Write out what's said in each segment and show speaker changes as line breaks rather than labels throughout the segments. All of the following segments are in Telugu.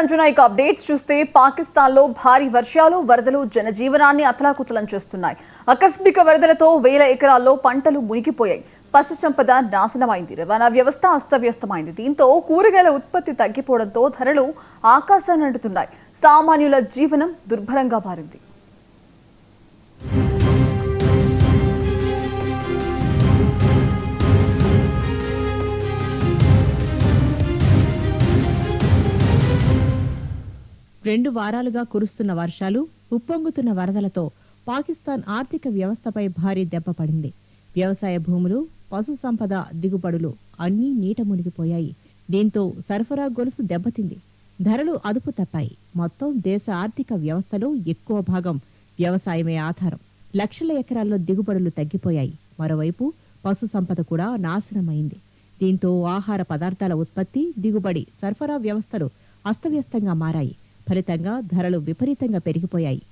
సంచున ఇక అప్డేట్స్ చూస్తే పాకిస్తాన్లో భారీ వర్షాలు వరదలు జనజీవనాన్ని అతలాకుతలం చేస్తున్నాయి. ఆకస్మిక వరదలతో వేల ఎకరాల్లో పంటలు మునిగిపోయాయి. పశు సంపద నాశనమైంది. రవాణా వ్యవస్థ అస్తవ్యస్తమైంది. దీంతో కూరగాయల ఉత్పత్తి తగ్గిపోవడంతో ధరలు ఆకాశాన్ని అంటుతున్నాయి. సామాన్యుల జీవనం దుర్భరంగా మారింది.
రెండు వారాలుగా కురుస్తున్న వర్షాలు ఉప్పొంగుతున్న వరదలతో పాకిస్తాన్ ఆర్థిక వ్యవస్థపై భారీ దెబ్బపడింది వ్యవసాయ భూములు పశు సంపద దిగుబడులు అన్నీ నీట మునిగిపోయాయి. దీంతో సరఫరా గొలుసు దెబ్బతింది. ధరలు అదుపు తప్పాయి. మొత్తం దేశ ఆర్థిక వ్యవస్థలో ఎక్కువ భాగం వ్యవసాయమే ఆధారం. లక్షల ఎకరాల్లో దిగుబడులు తగ్గిపోయాయి. మరోవైపు పశు సంపద కూడా నాశనమైంది. దీంతో ఆహార పదార్థాల ఉత్పత్తి దిగుబడి సరఫరా వ్యవస్థలు అస్తవ్యస్తంగా మారాయి. ఫలితంగా ధరలు విపరీతంగా పెరిగిపోయాయి.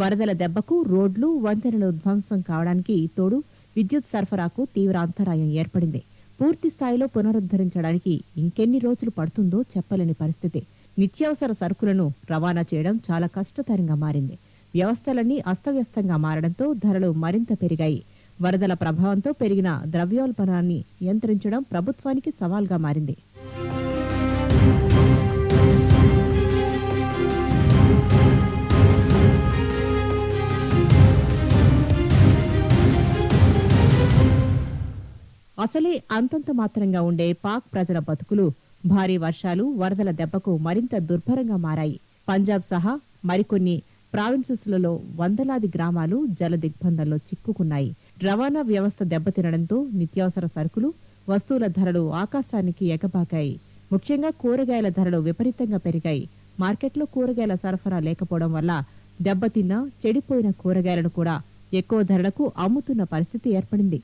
వరదల దెబ్బకు రోడ్లు వంతెనలు ధ్వంసం కావడానికి తోడు విద్యుత్ సరఫరాకు తీవ్ర అంతరాయం ఏర్పడింది. పూర్తి స్థాయిలో పునరుద్ధరించడానికి ఇంకెన్ని రోజులు పడుతుందో చెప్పలేని పరిస్థితి. నిత్యావసర సరుకులను రవాణా చేయడం చాలా కష్టతరంగా మారింది. వ్యవస్థలన్నీ అస్తవ్యస్తంగా మారడంతో ధరలు మరింత పెరిగాయి. వరదల ప్రభావంతో పెరిగిన ద్రవ్యోల్బణాన్ని నియంత్రించడం ప్రభుత్వానికి సవాల్గా మారింది. అసలే అంతంత మాత్రంగా ఉండే పాక్ ప్రజల బతుకులు భారీ వర్షాలు వరదల దెబ్బకు మరింత దుర్భరంగా మారాయి. పంజాబ్ సహా మరికొన్ని ప్రావిన్సెస్లలో వందలాది గ్రామాలు జల దిగ్బంధంలో చిక్కుకున్నాయి. రవాణా వ్యవస్థ దెబ్బతినడంతో నిత్యావసర సరుకులు వస్తువుల ధరలు ఆకాశానికి ఎగబాకాయి. ముఖ్యంగా కూరగాయల ధరలు విపరీతంగా పెరిగాయి. మార్కెట్లో కూరగాయల సరఫరా లేకపోవడం వల్ల దెబ్బతిన్న చెడిపోయిన కూరగాయలను కూడా ఎక్కువ ధరలకు అమ్ముతున్న పరిస్థితి ఏర్పడింది.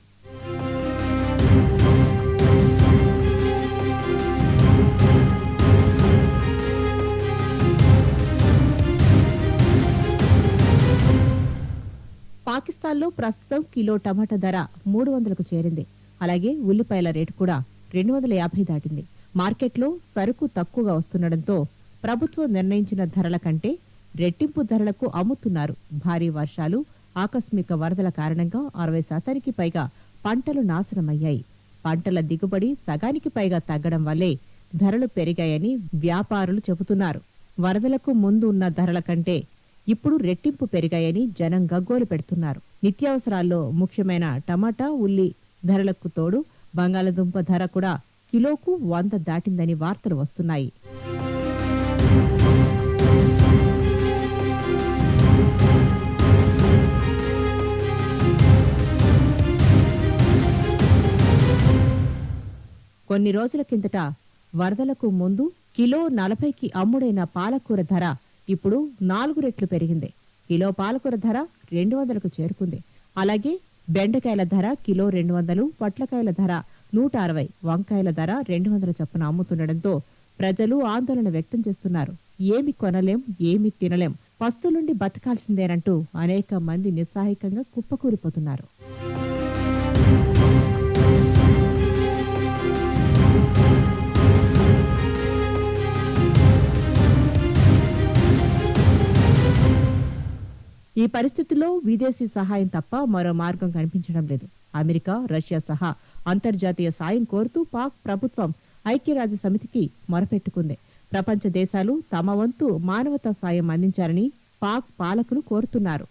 పాకిస్తాన్లో ప్రస్తుతం కిలో టమాటా ధర మూడు వందలకు చేరింది. అలాగే ఉల్లిపాయల రేటు కూడా రెండు వందల యాభై దాటింది. మార్కెట్లో సరుకు తక్కువగా వస్తుండటంతో ప్రభుత్వం నిర్ణయించిన ధరల కంటే రెట్టింపు ధరలకు అమ్ముతున్నారు. భారీ వర్షాలు ఆకస్మిక వరదల కారణంగా అరవై శాతానికి పైగా పంటలు నాశనమయ్యాయి. పంటల దిగుబడి సగానికి పైగా తగ్గడం వల్లే ధరలు పెరిగాయని వ్యాపారులు చెబుతున్నారు. వరదలకు ముందు ఉన్న ధరల కంటే ఇప్పుడు రెట్టింపు పెరిగాయని జనం గగ్గోలు పెడుతున్నారు. నిత్యావసరాల్లో ముఖ్యమైన టమాటా ఉల్లి ధరలకు తోడు బంగాళదుంప ధర కూడా కిలోకు వంద దాటిందని వార్తలు వస్తున్నాయి. కొన్ని రోజుల కిందట వరదలకు ముందు కిలో నలభైకి అమ్ముడైన పాలకూర ధర ఇప్పుడు నాలుగు రెట్లు పెరిగింది. కిలో పాలకూర ధర రెండు వందలకు చేరుకుంది. అలాగే బెండకాయల ధర కిలో రెండు వందలు పొట్లకాయల ధర నూట అరవై వంకాయల ధర రెండు వందల చొప్పున అమ్ముతుండటంతో ప్రజలు ఆందోళన వ్యక్తం చేస్తున్నారు. ఏమి కొనలేం ఏమి తినలేం. పస్తులుండి బతకాల్సిందేనంటూ అనేక మంది నిస్సహాయకంగా కుప్పకూలిపోతున్నారు ఈ పరిస్థితుల్లో విదేశీ సహాయం తప్ప మరో మార్గం కనిపించడం లేదు. అమెరికా రష్యా సహా అంతర్జాతీయ సాయం కోరుతూ పాక్ ప్రభుత్వం ఐక్యరాజ్య సమితికి మొరపెట్టుకుంది. ప్రపంచ దేశాలు తమ వంతు మానవతా సాయం అందించాలని పాక్ పాలకులు కోరుతున్నారు.